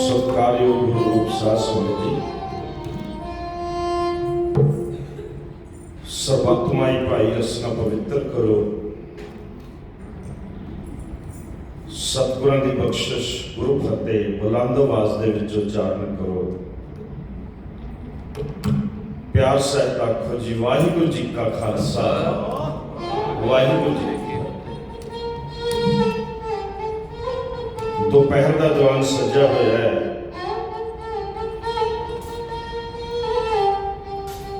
ਸਤਿਕਾਰਯੋਗ ਗੁਰੂ ਰੂਪ ਸਾਧ ਸੰਗਤ ਜੀ ਭਾਈ ਰਸਨਾ ਪਵਿੱਤਰ ਕਰੋ ਸਤਿਗੁਰਾਂ ਦੀ ਬਖਸ਼ਿਸ਼ ਗੁਰੂ ਫਤਿਹ ਬੁਲੰਦ ਆਵਾਜ਼ ਦੇ ਵਿੱਚ ਉਚਾਰਨ ਕਰੋ ਪਿਆਰ ਸਹਿਤ ਆਖੋ ਜੀ ਵਾਹਿਗੁਰੂ ਜੀ ਕਾ ਖਾਲਸਾ ਵਾਹਿਗੁਰੂ ਜੀ ਦੁਪਹਿਰ ਦਾ ਜਵਾਨ ਸਜਿਆ ਹੋਇਆ ਹੈ।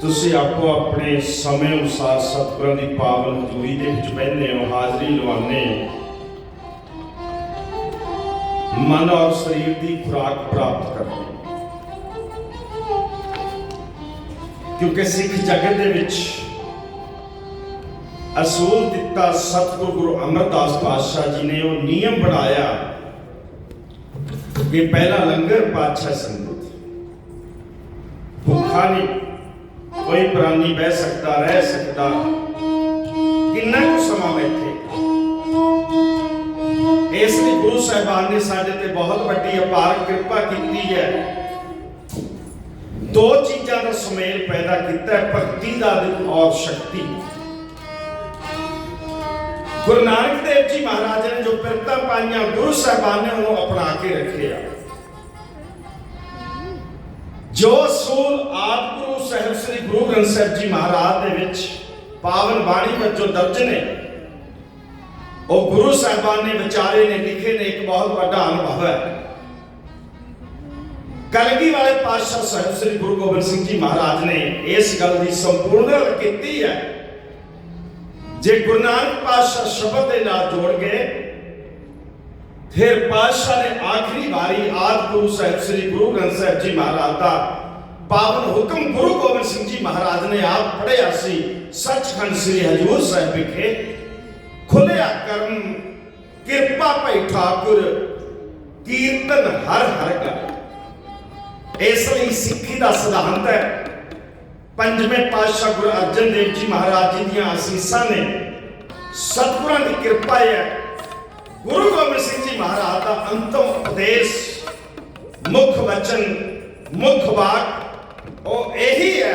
ਤੁਸੀਂ ਆਪੋ ਆਪਣੇ ਸਮੇਂ ਅਨੁਸਾਰ ਸਤਿਗੁਰਾਂ ਦੀ ਪਾਵਨ ਹਜ਼ੂਰੀ ਦੇ ਵਿੱਚ ਬਹਿੰਦੇ ਹੋ, ਹਾਜ਼ਰੀ ਲਵਾਉਂਦੇ ਹੋ। ਮਨ ਔਰ ਸਰੀਰ ਦੀ ਖੁਰਾਕ ਪ੍ਰਾਪਤ ਕਰਦੇ ਹੋ ਕਿਉਂਕਿ ਸਿੱਖ ਜਗਤ ਦੇ ਵਿੱਚ ਅਸੂਲ ਦਿੱਤਾ ਸਤਿਗੁਰੂ ਗੁਰੂ ਅਮਰਦਾਸ ਪਾਤਸ਼ਾਹ ਜੀ ਨੇ ਉਹ ਨਿਯਮ ਬਣਾਇਆ ਕਿ ਪਹਿਲਾ ਲੰਗਰ ਪਾਤਸ਼ਾਹ ਸੰਗਤ ਭੁੱਖਾ ਨਹੀਂ ਕੋਈ ਪ੍ਰਾਨੀ ਬਹਿ ਸਕਦਾ ਰਹਿ ਸਕਦਾ ਕਿੰਨਾ ਕੁ ਸਮਾਂ ਬੈਠੇ ਇਸ ਲਈ ਗੁਰੂ ਸਾਹਿਬਾਨ ਨੇ ਸਾਡੇ ਤੇ ਬਹੁਤ ਵੱਡੀ ਅਪਾਰ ਕਿਰਪਾ ਕੀਤੀ ਹੈ ਦੋ ਚੀਜ਼ਾਂ ਦਾ ਸੁਮੇਲ ਪੈਦਾ ਕੀਤਾ ਹੈ ਭਗਤੀ ਦਾ ਦਿਨ ਔਰ ਸ਼ਕਤੀ ਗੁਰੂ ਨਾਨਕ ਦੇਵ ਜੀ ਮਹਾਰਾਜ ਨੇ ਜੋ ਪਿਰਤਾਂ ਪਾਈਆਂ, ਗੁਰੂ ਸਾਹਿਬਾਨ ਨੇ ਉਹਨੂੰ ਅਪਣਾ ਕੇ ਰੱਖਿਆ। ਜੋ ਸੂਲ ਆਦ ਗੁਰੂ ਸਾਹਿਬ ਸ੍ਰੀ ਗੁਰੂ ਗ੍ਰੰਥ ਸਾਹਿਬ ਜੀ ਮਹਾਰਾਜ ਦੇ ਵਿੱਚ ਪਾਵਨ ਬਾਣੀ ਵਿੱਚੋਂ ਦਰਜ ਨੇ, ਉਹ ਗੁਰੂ ਸਾਹਿਬਾਨ ਨੇ ਵਿਚਾਰੇ ਨੇ, ਲਿਖੇ ਨੇ, ਇੱਕ ਬਹੁਤ ਵੱਡਾ ਅਨੁਭਵ ਹੈ। ਕਲਗੀ ਵਾਲੇ ਪਾਤਸ਼ਾਹ ਸਾਹਿਬ ਸ੍ਰੀ ਗੁਰੂ ਗੋਬਿੰਦ ਸਿੰਘ ਜੀ ਮਹਾਰਾਜ ਨੇ ਇਸ ਗੱਲ ਦੀ ਸੰਪੂਰਨ ਕੀਤੀ ਹੈ। ਜੇ ਗੁਰੂ ਨਾਨਕ ਪਾਤਸ਼ਾਹ ਸ਼ਬਦ ਦੇ ਨਾਲ ਜੋੜ ਗਏ, ਫਿਰ ਪਾਤਸ਼ਾਹ ਨੇ ਆਖਰੀ ਵਾਰੀ ਆਦ ਗੁਰੂ ਸਾਹਿਬ, ਸ੍ਰੀ ਗੁਰੂ ਗ੍ਰੰਥ ਸਾਹਿਬ ਜੀ ਮਹਾਰਾਜ ਦਾ ਪਾਵਨ ਹੁਕਮ ਗੁਰੂ ਗੋਬਿੰਦ ਸਿੰਘ ਜੀ ਮਹਾਰਾਜ ਨੇ ਆਪ ਪੜਿਆ ਸੀ, ਸੱਚਖੰਡ ਸ੍ਰੀ ਹਜੂਰ ਸਾਹਿਬ ਵਿਖੇ। ਖੁੱਲਿਆ ਕਰਮ, ਕਿਰਪਾ ਭਈ ਠਾਕੁਰ, ਕੀਰਤਨ ਹਰ ਹਰ ਕਰ। ਇਸ ਲਈ ਸਿੱਖੀ ਦਾ ਸਿਧਾਂਤ ਹੈ ਪੰਜਵੇਂ ਪਾਤਸ਼ਾਹ ਗੁਰੂ ਅਰਜਨ ਦੇਵ ਜੀ ਮਹਾਰਾਜ ਜੀ ਦੀਆਂ ਅਸੀਸਾਂ ਨੇ, ਸਤਿਗੁਰਾਂ ਦੀ ਕਿਰਪਾ ਹੈ, ਗੁਰੂ ਗੋਬਿੰਦ ਸਿੰਘ ਜੀ ਮਹਾਰਾਜ ਦਾ ਅੰਤਮ ਉਪਦੇਸ਼, ਮੁੱਖ ਵਚਨ, ਮੁੱਖ ਵਾਕ, ਉਹ ਇਹੀ ਹੈ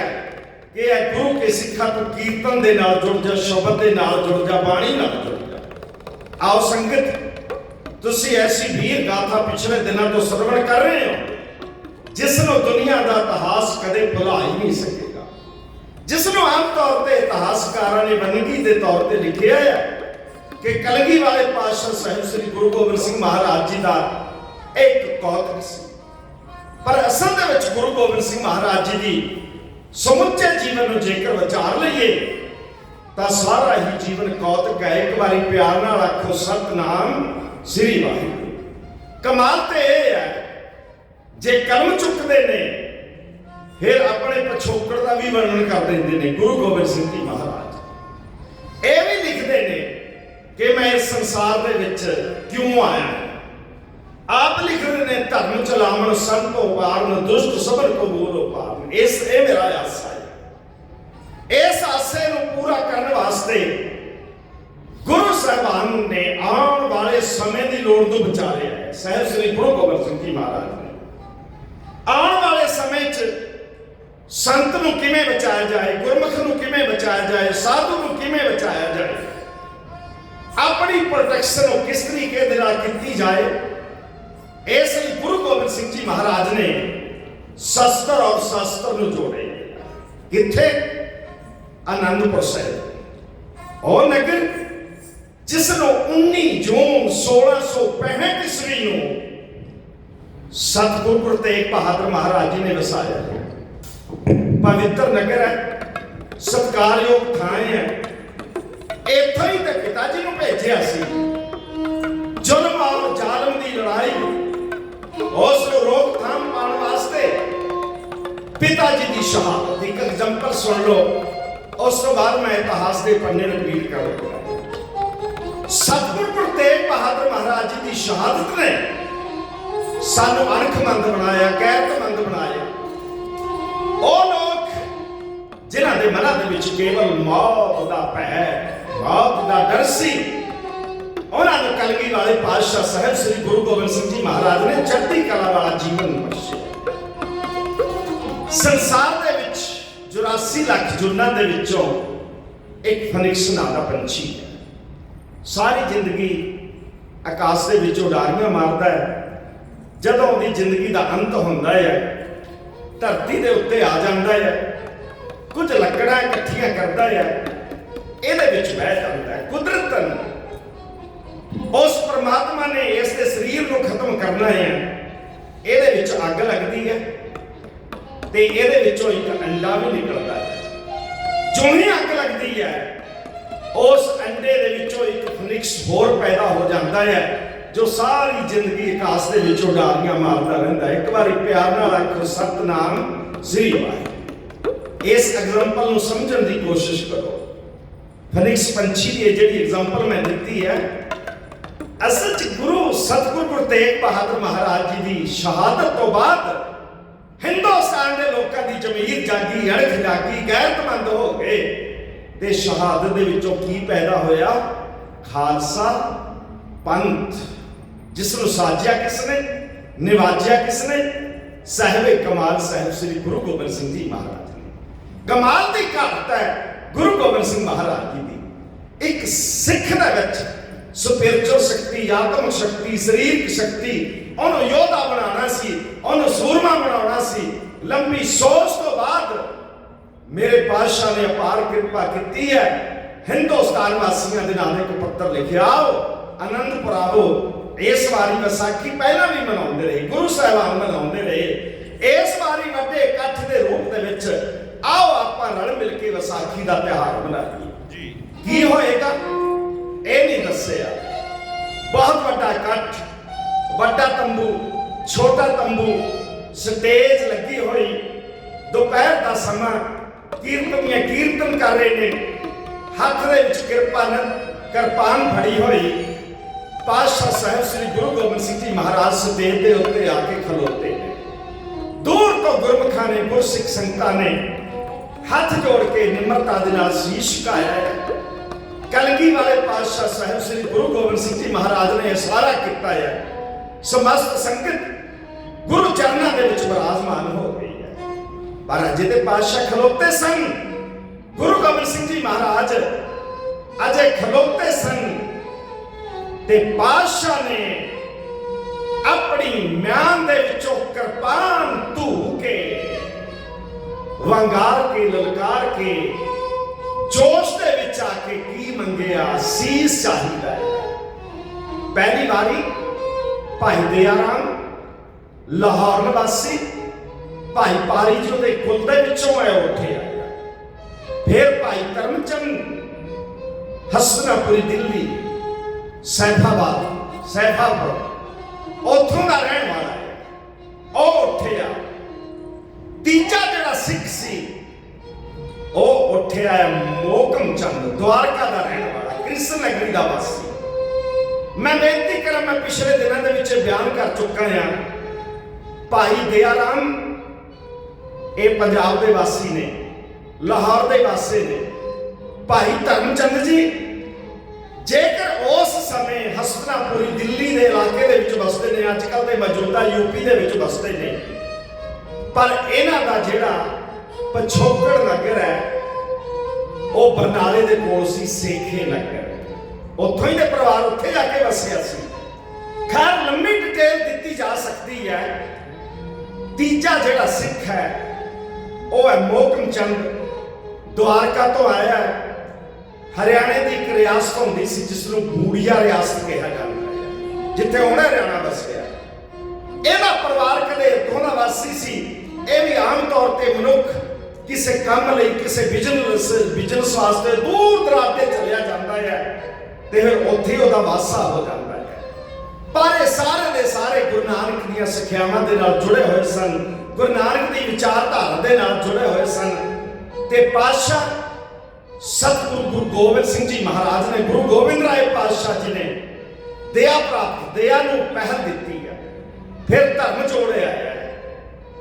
ਕਿ ਇਹ ਗੁਰੂ ਕੇ ਸਿੱਖਾਂ ਤੋਂ ਕੀਰਤਨ ਦੇ ਨਾਲ ਜੁੜ ਜਾ, ਸ਼ਬਦ ਦੇ ਨਾਲ ਜੁੜ ਜਾ, ਬਾਣੀ ਨਾਲ ਜੁੜ ਜਾ। ਆਓ ਸੰਗਤ, ਤੁਸੀਂ ਐਸੀ ਵੀਰ ਗਾਥਾ ਪਿਛਲੇ ਦਿਨਾਂ ਤੋਂ ਸਰਵਣ ਕਰ ਰਹੇ ਹੋ, ਜਿਸ ਨੂੰ ਦੁਨੀਆ ਦਾ ਇਤਿਹਾਸ ਕਦੇ ਭੁਲਾ ਹੀ ਨਹੀਂ ਸਕਿਆ। ਜਿਸ ਨੂੰ ਆਮ ਤੌਰ ਤੇ ਇਤਿਹਾਸਕਾਰਾਂ ਨੇ ਵੰਨਗੀ ਦੇ ਤੌਰ ਤੇ ਲਿਖਿਆ ਹੈ ਕਿ ਕਲਗੀ ਵਾਲੇ ਪਾਤਸ਼ਾਹ ਸਾਹਿਬ ਸ੍ਰੀ ਗੁਰੂ ਗੋਬਿੰਦ ਸਿੰਘ ਮਹਾਰਾਜ ਜੀ ਦਾ ਇੱਕ ਕੌਤਕ ਸੀ। ਪਰ ਅਸਲ ਦੇ ਵਿੱਚ ਗੁਰੂ ਗੋਬਿੰਦ ਸਿੰਘ ਮਹਾਰਾਜ ਜੀ ਦੀ ਸਮੁੱਚੇ ਜੀਵਨ ਨੂੰ ਜੇਕਰ ਵਿਚਾਰ ਲਈਏ, ਤਾਂ ਸਾਰਾ ਹੀ ਜੀਵਨ ਕੌਤਕ ਹੈ। ਇੱਕ ਵਾਰੀ ਪਿਆਰ ਨਾਲ ਆਖੋ, ਸਤਨਾਮ ਸ੍ਰੀ ਵਾਹਿਗੁਰੂ। ਕਮਾਲ ਤੇ ਇਹ ਹੈ, ਜੇ ਕਲਮ ਚੁੱਕਦੇ ਨੇ ਫਿਰ ਆਪਣੇ ਪਛੋਕੜ ਦਾ ਵੀ ਵਰਣਨ ਕਰ ਦਿੰਦੇ ਨੇ, ਗੁਰੂ ਗੋਬਿੰਦ ਸਿੰਘ ਜੀ ਮਹਾਰਾਜ। ਇਹ ਵੀ ਲਿਖਦੇ ਨੇ ਕਿ ਮੈਂ ਇਸ ਸੰਸਾਰ ਦੇ ਵਿੱਚ ਕਿਉਂ ਆਇਆ ਆਪ ਲਿਖਦੇ ਨੇ, ਧਰਮ ਚਲਾਵਣ, ਸੰਤੋ ਵਾਰਨ ਦੁਸ਼ਟ ਸਬਰ ਕੋ ਬੋਲੋ ਪਾਰਨ ਇਸ, ਇਹ ਮੇਰਾ ਆਸਾ ਹੈ। ਇਸ ਆਸੇ ਨੂੰ ਪੂਰਾ ਕਰਨ ਵਾਸਤੇ ਗੁਰੂ ਸਾਹਿਬਾਨ ਨੇ ਆਉਣ ਵਾਲੇ ਸਮੇਂ ਦੀ ਲੋੜ ਤੋਂ ਵਿਚਾਰਿਆ ਹੈ। ਸਹਿਬ ਸ੍ਰੀ ਗੁਰੂ ਗੋਬਿੰਦ ਸਿੰਘ ਜੀ ਮਹਾਰਾਜ। ਸੰਤ ਨੂੰ ਕਿਵੇਂ ਬਚਾਇਆ ਜਾਏ, ਗੁਰਮੁਖ ਨੂੰ ਕਿਵੇਂ ਬਚਾਇਆ ਜਾਏ, ਸਾਧੂ ਨੂੰ ਕਿਵੇਂ ਬਚਾਇਆ ਜਾਏ? ਆਪਣੀ ਪ੍ਰੋਟੈਕਸ਼ਨ ਉਹ ਕਿਸ ਤਰੀਕੇ ਦੇ ਨਾਲ ਕੀਤੀ ਜਾਏ? ਇਸ ਲਈ ਗੁਰੂ ਗੋਬਿੰਦ ਸਿੰਘ ਜੀ ਮਹਾਰਾਜ ਨੇ ਸ਼ਸਤਰ ਔਰ ਸ਼ਾਸਤਰ ਨੂੰ ਜੋੜੇ। ਕਿੱਥੇ ਆਨੰਦਪੁਰ ਸਾਹਿਬ। ਉਹ ਨਗਰ ਜਿਸ ਨੂੰ 19 ਜੂਨ 1665 ਈਸਵੀ ਨੂੰ ਸਤਿਗੁਰ ਗੁਰੂ ਤੇਗ ਬਹਾਦਰ ਮਹਾਰਾਜ ਜੀ ਨੇ ਵਸਾਇਆ। ਪਵਿੱਤਰ ਨਗਰ ਹੈ, ਸਤਕਾਰਯੋਗ ਥਾਂ ਹੈ। ਇੱਥੋਂ ਹੀ ਤੇ ਪਿਤਾ ਜੀ ਨੂੰ ਭੇਜਿਆ ਸੀ। ਜ਼ੁਲਮ ਔਰ ਜ਼ਾਲਮ ਦੀ ਲੜਾਈ ਉਸ ਨੂੰ ਰੋਕਥਾਮ ਪਾਉਣ ਵਾਸਤੇ ਪਿਤਾ ਜੀ ਦੀ ਸ਼ਹਾਦਤ ਇੱਕ ਐਗਜ਼ਾਮਪਲ ਸੁਣ ਲਓ। ਉਸ ਤੋਂ ਬਾਅਦ ਮੈਂ ਇਤਿਹਾਸ ਦੇ ਪੰਨੇ ਰਿਪੀਟ ਕਰਾਂਗਾ ਸਤਿਗੁਰ ਗੁਰੂ ਤੇਗ ਬਹਾਦਰ ਮਹਾਰਾਜ ਜੀ ਦੀ ਸ਼ਹਾਦਤ ਨੇ ਸਾਨੂੰ ਅਣਖਮੰਦ ਬਣਾਇਆ ਗੈਰਤਮੰਦ ਬਣਾਇਆ। ਉਹ ਲੋਕ ਜਿਨ੍ਹਾਂ ਦੇ ਮਨਾਂ ਦੇ ਵਿੱਚ ਕੇਵਲ ਮੌਤ ਦਾ ਭੈ, ਮੌਤ ਦਾ ਡਰ ਸੀ, ਉਹਨਾਂ ਨੂੰ ਕਲਗੀ ਵਾਲੇ ਪਾਤਸ਼ਾਹ ਸਾਹਿਬ ਸ੍ਰੀ ਗੁਰੂ ਗੋਬਿੰਦ ਸਿੰਘ ਜੀ ਮਹਾਰਾਜ ਨੇ ਚੜ੍ਹਦੀ ਕਲਾ ਵਾਲਾ ਜੀਵਨ ਬਖਸ਼ਿਆ। ਸੰਸਾਰ ਦੇ ਵਿੱਚ 84 ਲੱਖ ਜੁਨਾਂ ਦੇ ਵਿੱਚੋਂ ਇੱਕ ਫਨਿਕਸ ਨਾਂ ਦਾ ਪੰਛੀ ਹੈ। ਸਾਰੀ ਜ਼ਿੰਦਗੀ ਆਕਾਸ਼ ਦੇ ਵਿੱਚ ਉਡਾਰੀਆਂ ਮਾਰਦਾ ਹੈ। ਜਦੋਂ ਉਹਦੀ ਜ਼ਿੰਦਗੀ ਦਾ ਅੰਤ ਹੁੰਦਾ ਹੈ, ਧਰਤੀ ਦੇ ਉੱਤੇ ਆ ਜਾਂਦਾ ਹੈ ਕੁਝ ਲੱਕੜਾਂ ਇਕੱਠੀਆਂ ਕਰਦਾ ਹੈ ਇਹਦੇ ਵਿੱਚ ਬਹਿ ਜਾਂਦਾ ਹੈ ਕੁਦਰਤਨ ਉਸ ਪ੍ਰਮਾਤਮਾ ਨੇ ਇਸ ਦੇ ਸਰੀਰ ਨੂੰ ਖਤਮ ਕਰਨਾ ਹੈ ਇਹਦੇ ਵਿੱਚ ਅੱਗ ਲੱਗਦੀ ਹੈ ਤੇ ਇਹਦੇ ਵਿੱਚੋਂ ਇੱਕ ਅੰਡਾ ਵੀ ਨਿਕਲਦਾ ਹੈ ਜਿਉਂ ਹੀ ਅੱਗ ਲੱਗਦੀ ਹੈ ਉਸ ਅੰਡੇ ਦੇ ਵਿੱਚੋਂ ਇੱਕ ਫਨਿਕਸ ਹੋਰ ਪੈਦਾ ਹੋ ਜਾਂਦਾ ਹੈ ਜੋ ਸਾਰੀ ਜ਼ਿੰਦਗੀ ਆਕਾਸ਼ ਦੇ ਵਿੱਚ ਉਡਾਰੀਆਂ ਮਾਰਦਾ ਰਹਿੰਦਾ ਹੈ। ਇੱਕ ਵਾਰੀ ਪਿਆਰ ਨਾਲ ਆਖੋ, ਸਤਨਾਮ ਸ੍ਰੀ ਵਾਹਿਗੁਰੂ। ਇਸ ਐਗਜ਼ਾਮਪਲ ਨੂੰ ਸਮਝਣ ਦੀ ਕੋਸ਼ਿਸ਼ ਕਰੋ। ਫਨਿਕਸ ਪੰਛੀ ਦੀ ਜਿਹੜੀ ਐਗਜ਼ਾਮਪਲ ਮੈਂ ਦਿੱਤੀ ਹੈ, ਅਸਲ ਚ ਗੁਰੂ ਸਤਿਗੁਰੂ ਗੁਰੂ ਤੇਗ ਬਹਾਦਰ ਮਹਾਰਾਜ ਜੀ ਦੀ ਸ਼ਹਾਦਤ ਤੋਂ ਬਾਅਦ ਹਿੰਦੁਸਤਾਨ ਦੇ ਲੋਕਾਂ ਦੀ ਜ਼ਮੀਰ ਜਾਗੀ, ਅਣਖ ਜਾਗੀ, ਗੈਰਤਮੰਦ ਹੋ ਗਏ। ਤੇ ਸ਼ਹਾਦਤ ਦੇ ਵਿੱਚੋਂ ਕੀ ਪੈਦਾ ਹੋਇਆ? ਖਾਲਸਾ, ਪੰਥ। ਜਿਸ ਨੂੰ ਸਾਜਿਆ ਕਿਸ ਨੇ? ਨਿਵਾਜਿਆ ਕਿਸ ਨੇ? ਸਾਹਿਬੇ ਕਮਾਲ ਸਾਹਿਬ ਸ੍ਰੀ ਗੁਰੂ ਗੋਬਿੰਦ ਸਿੰਘ ਜੀ ਮਹਾਰਾਜ ਨੇ। ਕਮਾਲ ਦੀ ਘਾਟ ਹੈ, ਗੁਰੂ ਗੋਬਿੰਦ ਸਿੰਘ ਮਹਾਰਾਜ ਜੀ ਦੀ ਇੱਕ ਸਿੱਖ ਦੇ ਵਿੱਚ ਸਪਿਰਚੁਅਲ ਸ਼ਕਤੀ ਆਤਮਿਕ ਸ਼ਕਤੀ, ਸਰੀਰਕ ਸ਼ਕਤੀ, ਉਹਨੂੰ ਯੋਧਾ ਬਣਾਉਣਾ ਸੀ, ਉਹਨੂੰ ਸੂਰਮਾ ਬਣਾਉਣਾ ਸੀ। ਲੰਬੀ ਸੋਚ ਤੋਂ ਬਾਅਦ ਮੇਰੇ ਪਾਤਸ਼ਾਹ ਨੇ ਅਪਾਰ ਕਿਰਪਾ ਕੀਤੀ ਹੈ। ਹਿੰਦੁਸਤਾਨ ਵਾਸੀਆਂ ਦੇ ਨਾਮ ਇੱਕ ਪੱਤਰ ਲਿਖਿਆ, ਆਓ ਆਨੰਦ ਪ੍ਰਾਪੋ ਇਸ ਵਾਰੀ ਵਿਸਾਖੀ ਪਹਿਲਾਂ ਵੀ ਮਨਾਉਂਦੇ ਰਹੇ, ਗੁਰੂ ਸਾਹਿਬਾਨ ਮਨਾਉਂਦੇ ਰਹੇ। ਇਸ ਵਾਰੀ ਵੱਡੇ ਇਕੱਠ ਦੇ ਰੂਪ ਦੇ ਵਿੱਚ ਆਓ ਆਪਾਂ ਰਲ ਮਿਲ ਕੇ ਵਿਸਾਖੀ ਦਾ ਤਿਉਹਾਰ ਮਨਾਈਏ। ਜੀ। ਕੀ ਹੋਏਗਾ? ਇਹ ਨਹੀਂ ਦੱਸਿਆ। ਬਹੁਤ ਵੱਡਾ ਇਕੱਠ ਵੱਡਾ ਤੰਬੂ ਛੋਟਾ ਤੰਬੂ ਸਟੇਜ ਲੱਗੀ ਹੋਈ। ਦੁਪਹਿਰ ਦਾ ਸਮਾਂ ਕੀਰਤਨੀਆਂ ਕੀਰਤਨ ਕਰ ਰਹੇ ਨੇ। ਹੱਥ ਦੇ ਵਿੱਚ ਕਿਰਪਾਨ ਕਿਰਪਾਨ ਫੜੀ ਹੋਈ। ਪਾਤਸ਼ਾਹ ਸਾਹਿਬ ਸ੍ਰੀ ਗੁਰੂ ਗੋਬਿੰਦ ਸਿੰਘ ਜੀ ਮਹਾਰਾਜ ਸਟੇਜ ਦੇ ਉੱਤੇ ਆ ਕੇ ਖਲੋਤੇ ਨੇ। ਦੂਰ ਤੋਂ ਗੁਰਮੁਖਾਂ ਨੇ ਗੁਰਸਿੱਖ ਸੰਗਤਾਂ ਨੇ ਹੱਥ ਜੋੜ ਕੇ ਨਿਮਰਤਾ ਦੇ ਨਾਲ ਸੀਸ ਝੁਕਾਇਆ ਹੈ। ਕਲਗੀ ਵਾਲੇ ਪਾਤਸ਼ਾਹ ਸਾਹਿਬ ਸ੍ਰੀ ਗੁਰੂ ਗੋਬਿੰਦ ਸਿੰਘ ਜੀ ਮਹਾਰਾਜ ਨੇ ਇਸ਼ਾਰਾ ਕੀਤਾ ਹੈ। ਸਮਸਤ ਸੰਗਤ ਗੁਰੂ ਚਰਨਾਂ ਦੇ ਵਿੱਚ ਬਰਾਜਮਾਨ ਹੋ ਗਈ ਹੈ। ਪਰ ਅਜੇ ਤੇ ਪਾਤਸ਼ਾਹ ਖਲੋਤੇ ਸਨ। ਗੁਰੂ ਗੋਬਿੰਦ ਸਿੰਘ ਜੀ ਮਹਾਰਾਜ ਅਜੇ ਖਲੋਤੇ ਸਨ। ਤੇ ਪਾਤਸ਼ਾਹ ਨੇ ਆਪਣੀ ਮਿਆਨ ਦੇ ਵਿੱਚੋਂ ਕਿਰਪਾਨ ਧੂ ਕੇ ਵੰਗਾਰ ਕੇ, ਲਲਕਾਰ ਕੇ, ਜੋਸ਼ ਦੇ ਵਿੱਚ ਆ ਕੇ ਕੀ ਮੰਗਿਆ, ਸੀਸ ਚਾਹੀਦਾ ਹੈ। ਪਹਿਲੀ ਵਾਰੀ ਭਾਈ ਦਇਆਰਾਮ ਲਾਹੌਰ ਨਿਵਾਸੀ, ਭਾਈ ਪਾਰੀ ਜੀ ਦੇ ਕੁੱਲ ਦੇ ਵਿੱਚੋਂ ਆਇਆ ਉੱਠਿਆ ਫਿਰ ਭਾਈ ਕਰਮਚੰਦ ਹਸਨਾਪੁਰੀ ਦਿੱਲੀ, ਸੈਫਾਬਾਦ ਸੈਫਾਬਾਦ, ਉੱਥੋਂ ਦਾ ਰਹਿਣ ਵਾਲਾ ਹੈ। ਉਹ ਉੱਠਿਆ ਤੀਜਾ ਜਿਹੜਾ ਸਿੱਖ ਸੀ, ਉਹ ਉੱਠਿਆ ਹੈ ਮੋਕਮ ਚੰਦ ਦੁਆਰਕਾ ਦਾ ਰਹਿਣ ਵਾਲਾ, ਕ੍ਰਿਸ਼ਨ ਨਗਰੀ ਦਾ ਵਾਸੀ। ਮੈਂ ਬੇਨਤੀ ਕਰਾਂ, ਮੈਂ ਪਿਛਲੇ ਦਿਨਾਂ ਦੇ ਵਿੱਚ ਬਿਆਨ ਕਰ ਚੁੱਕਾ ਹਾਂ। ਭਾਈ ਦਇਆਰਾਮ ਇਹ ਪੰਜਾਬ ਦੇ ਵਾਸੀ ਨੇ, ਲਾਹੌਰ ਦੇ ਵਾਸੀ ਨੇ। ਭਾਈ ਧਰਮਚੰਦ ਜੀ, ਜੇਕਰ ਉਸ ਸਮੇਂ ਹਸਤਨਾਪੁਰੀ ਦਿੱਲੀ ਦੇ ਇਲਾਕੇ ਦੇ ਵਿੱਚ ਵਸਦੇ ਨੇ ਅੱਜ ਕੱਲ ਦੇ ਮੌਜੂਦਾ ਯੂਪੀ ਦੇ ਵਿੱਚ ਵਸਦੇ ਨੇ ਪਰ ਇਹਨਾਂ ਦਾ ਜਿਹੜਾ ਪਛੋਕੜ ਨਗਰ ਹੈ, ਉਹ ਬਰਨਾਲੇ ਦੇ ਕੋਲ ਸੀ, ਸੇਖੇ ਨਗਰ। ਉੱਥੋਂ ਹੀ ਦੇ ਪਰਿਵਾਰ ਉੱਥੇ ਜਾ ਕੇ ਵਸਿਆ ਸੀ। ਖੈਰ, ਲੰਮੀ ਡਿਟੇਲ ਦਿੱਤੀ ਜਾ ਸਕਦੀ ਹੈ। ਤੀਜਾ ਜਿਹੜਾ ਸਿੱਖ ਹੈ, ਉਹ ਹੈ ਮੋਕਮ ਚੰਦ। ਦੁਆਰਕਾ ਤੋਂ ਆਇਆ ਹੈ। ਹਰਿਆਣੇ ਦੀ ਇੱਕ ਰਿਆਸਤ ਹੁੰਦੀ ਸੀ ਜਿਸ ਨੂੰ ਬੂੜੀਆ ਰਿਆਸਤ ਕਿਹਾ ਜਾਂਦਾ ਹੈ, ਜਿੱਥੇ ਹੁਣ ਹਰਿਆਣਾ ਵਸਿਆ। ਇਹਦਾ ਪਰਿਵਾਰ ਕਦੇ ਇੱਥੋਂ ਦਾ ਵਾਸੀ ਸੀ। ਇਹ ਵੀ ਆਮ ਤੌਰ ਤੇ ਮਨੁੱਖ ਕਿਸੇ ਕੰਮ ਲਈ, ਕਿਸੇ ਬਿਜ਼ਨਸ ਬਿਜ਼ਨਸ ਵਾਸਤੇ ਦੂਰ ਦਰਾਡੇ ਤੇ ਚਲਿਆ ਜਾਂਦਾ ਹੈ ਤੇ ਫਿਰ ਉੱਥੇ ਉਹਦਾ ਵਾਸਾ ਹੋ ਜਾਂਦਾ ਹੈ। ਪਰ ਇਹ ਸਾਰੇ ਦੇ ਸਾਰੇ ਗੁਰੂ ਨਾਨਕ ਦੀਆਂ ਸਿੱਖਿਆਵਾਂ ਦੇ ਨਾਲ ਜੁੜੇ ਹੋਏ ਸਨ। ਗੁਰੂ ਨਾਨਕ ਦੀ ਵਿਚਾਰਧਾਰਾ ਦੇ ਨਾਲ ਜੁੜੇ ਹੋਏ ਸਨ। ਤੇ ਪਾਤਸ਼ਾਹ ਸਤਿਗੁਰੂ ਗੁਰੂ ਗੋਬਿੰਦ ਸਿੰਘ ਜੀ ਮਹਾਰਾਜ ਨੇ, ਗੁਰੂ ਗੋਬਿੰਦ ਰਾਏ ਪਾਤਸ਼ਾਹ ਜੀ ਨੇ ਦਇਆ ਪ੍ਰਾਪਤ ਦਇਆ ਨੂੰ ਪਹਿਲ ਦਿੱਤੀ ਹੈ। ਫਿਰ ਧਰਮ ਜੋੜਿਆ ਹੈ।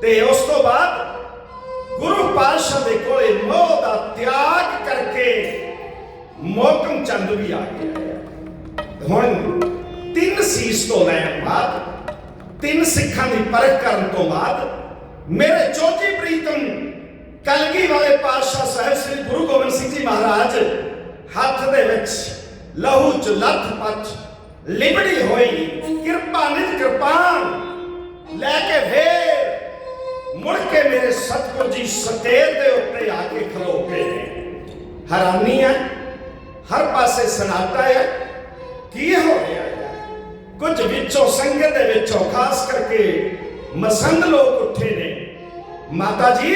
ਤੇ ਉਸ ਤੋਂ ਬਾਅਦ ਗੁਰੂ ਪਾਤਸ਼ਾਹ ਦੇ ਕੋਲੇ ਮੋਹ ਦਾ ਤਿਆਗ ਕਰਕੇ ਮੋਕਮ ਚੰਦ ਵੀ ਆ ਗਿਆ। ਹੁਣ ਤਿੰਨ ਸੀਸ ਤੋਂ ਲੈਣ ਬਾਅਦ, ਤਿੰਨ ਸਿੱਖਾਂ ਦੀ ਪਰਖ ਕਰਨ ਤੋਂ ਬਾਅਦ, ਮੇਰੇ ਚੌਥੀ ਪ੍ਰੀਤਮ ਕਲਗੀ ਵਾਲੇ ਪਾਤਸ਼ਾਹ ਸਾਹਿਬ ਸ੍ਰੀ ਗੁਰੂ ਗੋਬਿੰਦ ਸਿੰਘ ਜੀ ਮਹਾਰਾਜ ਹੱਥ ਦੇ ਵਿੱਚ ਲਹੂ ਚ ਲੱਥ ਪੱਥ ਲਿਬੜੀ ਹੋਈ ਕਿਰਪਾ ਨਿਜ ਕਿਰਪਾਨ ਲੈ ਕੇ ਫੇਰ ਮੁੜ ਕੇ ਮੇਰੇ ਸਤਿਗੁਰ ਜੀ ਸਤੇਰ ਦੇ ਉੱਤੇ ਆ ਕੇ ਖਲੋ ਗਏ ਨੇ। ਹੈਰਾਨੀ ਹੈ, ਹਰ ਪਾਸੇ ਸਨਾਟਾ ਹੈ। ਕੀ ਹੋ ਰਿਹਾ ਹੈ? ਕੁਝ ਵਿੱਚੋਂ ਸੰਗਤ ਦੇ ਵਿੱਚੋਂ ਖਾਸ ਕਰਕੇ ਮਸੰਦ ਲੋਕ ਉੱਠੇ ਨੇ। ਮਾਤਾ ਜੀ,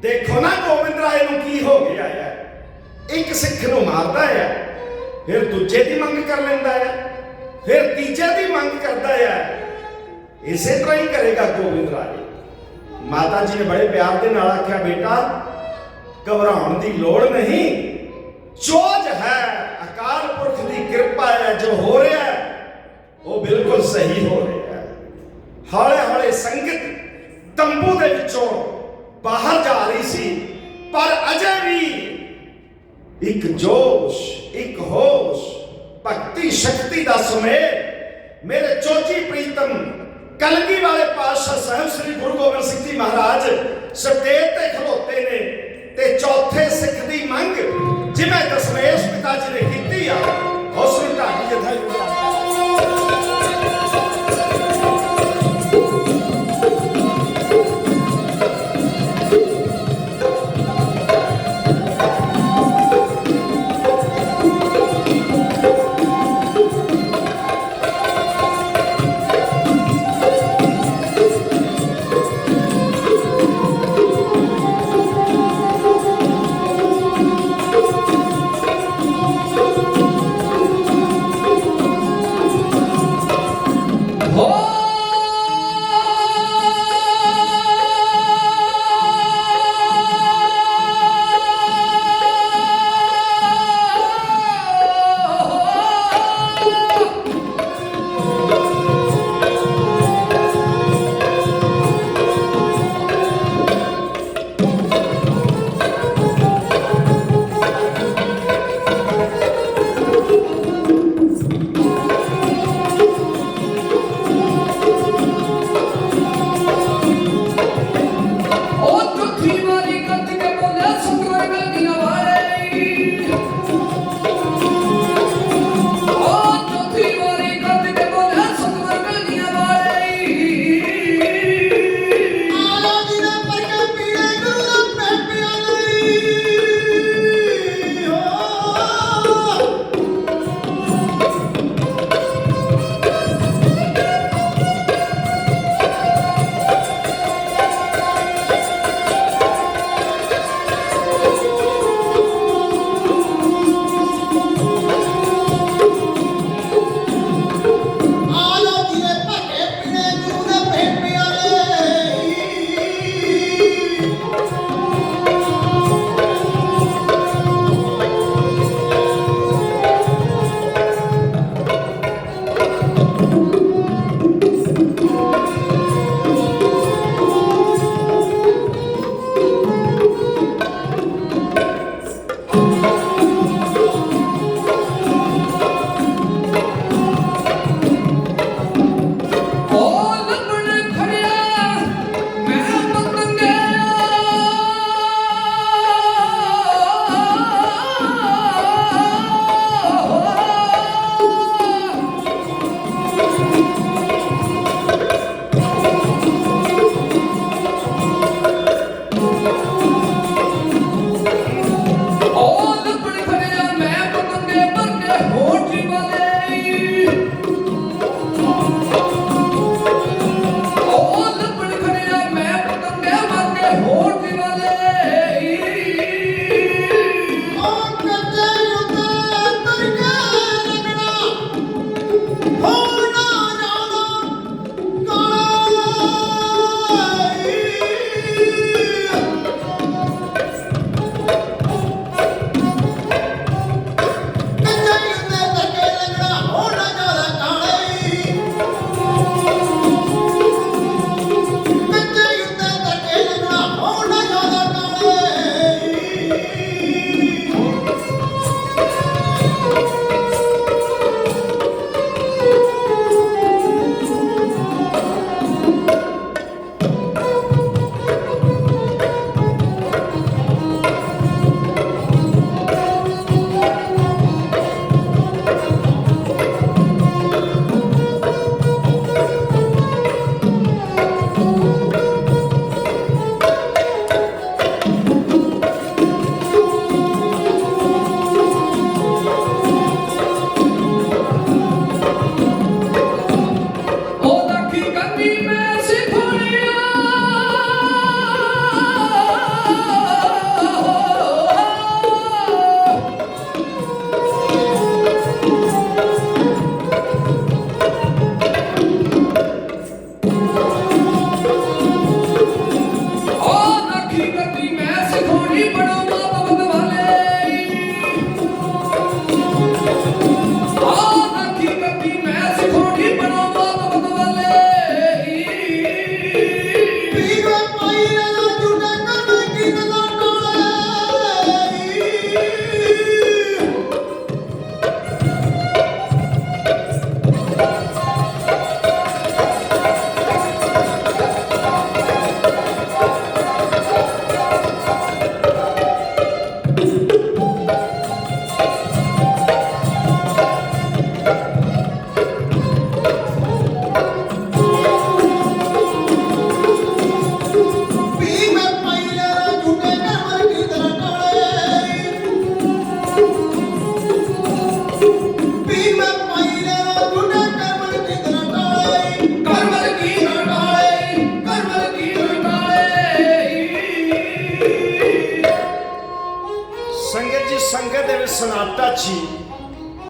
ਦੇਖੋ ਨਾ ਗੋਬਿੰਦ ਰਾਏ ਨੂੰ ਕੀ ਹੋ ਗਿਆ ਹੈ। ਇੱਕ ਸਿੱਖ ਨੂੰ ਮਾਰਦਾ ਹੈ, ਫਿਰ ਦੂਜੇ ਦੀ ਮੰਗ ਕਰ ਲੈਂਦਾ ਹੈ, ਫਿਰ ਤੀਜੇ ਦੀ ਮੰਗ ਕਰਦਾ ਹੈ। ਇਸੇ ਤਰ੍ਹਾਂ ਹੀ ਕਰੇਗਾ ਗੋਬਿੰਦ ਰਾਏ। ਮਾਤਾ ਜੀ ਨੇ ਬੜੇ ਪਿਆਰ ਦੇ ਨਾਲ ਆਖਿਆ, ਬੇਟਾ, ਘਬਰਾਉਣ ਦੀ ਲੋੜ ਨਹੀਂ। ਚੋਜ ਹੈ, ਅਕਾਲ ਪੁਰਖ ਦੀ ਕਿਰਪਾ ਹੈ, ਜੋ ਹੋ ਰਿਹਾ ਹੈ, ਉਹ ਬਿਲਕੁਲ ਸਹੀ ਹੋ ਰਿਹਾ ਹੈ। ਹੌਲੇ ਹੌਲੇ ਸੰਗਤ ਤੰਬੂ ਦੇ ਵਿੱਚੋਂ ਬਾਹਰ ਜਾ ਰਹੀ ਸੀ, ਪਰ ਅਜੇ ਵੀ ਇੱਕ ਜੋਸ਼, ਇੱਕ ਹੋਸ਼ ਭਗਤੀ ਸ਼ਕਤੀ ਦਾ ਸੁਮੇਲ ਮੇਰੇ ਚੋਚੀ ਪ੍ਰੀਤਮ ਕਲਗੀ ਵਾਲੇ ਪਾਤਸ਼ਾਹ ਸਾਹਿਬ ਸ੍ਰੀ ਗੁਰੂ ਗੋਬਿੰਦ ਸਿੰਘ ਜੀ ਮਹਾਰਾਜ ਸਟੇਜ ਤੇ ਖਲੋਤੇ ਨੇ ਤੇ ਚੌਥੇ ਸਿੱਖ ਦੀ ਮੰਗ, ਜਿਵੇਂ ਦਸਮੇਸ਼ ਪਿਤਾ ਜੀ ਨੇ ਕੀਤੀ ਆ ਉਸ ਢਾਡੀ ਜਥਾ ਜੀ